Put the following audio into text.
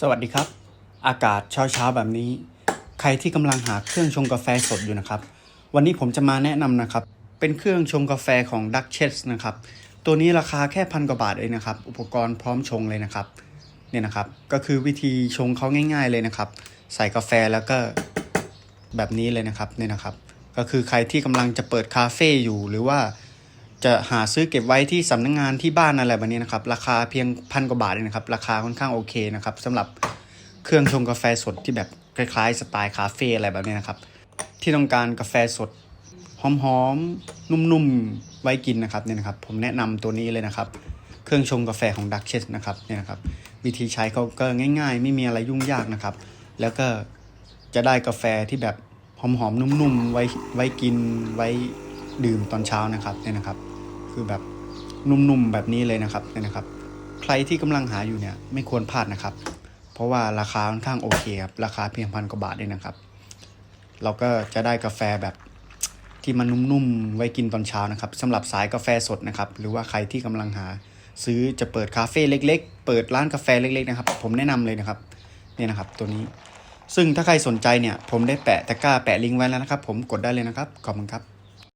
สวัสดีครับ อากาศเช้าเช้าแบบนี้ ใครที่กำลังหาเครื่องชงกาแฟสดอยู่นะครับ วันนี้ผมจะมาแนะนำนะครับ เป็นเครื่องชงกาแฟของ Duchess นะครับ ตัวนี้ราคาแค่พันกว่าบาทเองนะครับ อุปกรณ์พร้อมชงเลยนะครับ เนี่ยนะครับ ก็คือวิธีชงเขาง่าย ๆเลยนะครับ ใส่กาแฟแล้วก็แบบนี้เลยนะครับ เนี่ยนะครับ ก็คือใครที่กำลังจะเปิดคาเฟ่อยู่หรือว่า จะหาซื้อเก็บไว้ที่สำนักงงานที่บ้านอะไรแบบนี้นะครับ ราคาเพียงพันกว่าบาทเองนะครับ ราคาค่อนข้างโอเคนะครับสำหรับเครื่องชงกาแฟสดที่แบบคล้ายๆสไตล์คาเฟ่อะไรแบบนี้นะครับ ที่ต้องการกาแฟสดหอมๆ นุ่มๆ ไว้กินนะครับเนี่ยนะครับ ผมแนะนำตัวนี้เลยนะครับ เครื่องชงกาแฟของดักเชสนะครับเนี่ยนะครับ วิธีใช้เขาก็ง่าย ๆ ไม่มีอะไรยุ่งยากนะครับ แล้วก็จะได้กาแฟที่แบบหอมๆ นุ่มๆ ไว้ไว้กินไว้ดื่มตอนเช้านะครับเนี่ยนะครับ คือแบบนุ่มๆแบบนี้เลยนะครับเนี่ยนะครับ ใครที่กำลังหาอยู่เนี่ยไม่ควรพลาดนะครับ เพราะว่าราคาค่อนข้างโอเคครับราคาเพียงพันกว่าบาทเองนะครับ เราก็จะได้กาแฟแบบที่มันนุ่มๆไว้กินตอนเช้านะครับสำหรับสายกาแฟสดนะครับ หรือว่าใครที่กำลังหาซื้อจะเปิดคาเฟ่เล็ก ๆ เปิดร้านกาแฟเล็กๆนะครับ ผมแนะนำเลยนะครับเนี่ยนะครับ ตัวนี้ซึ่งถ้าใครสนใจเนี่ย ผมได้แปะตะกร้าแปะลิงก์ไว้แล้วนะครับ ผมกดได้เลยนะครับ ขอบคุณครับ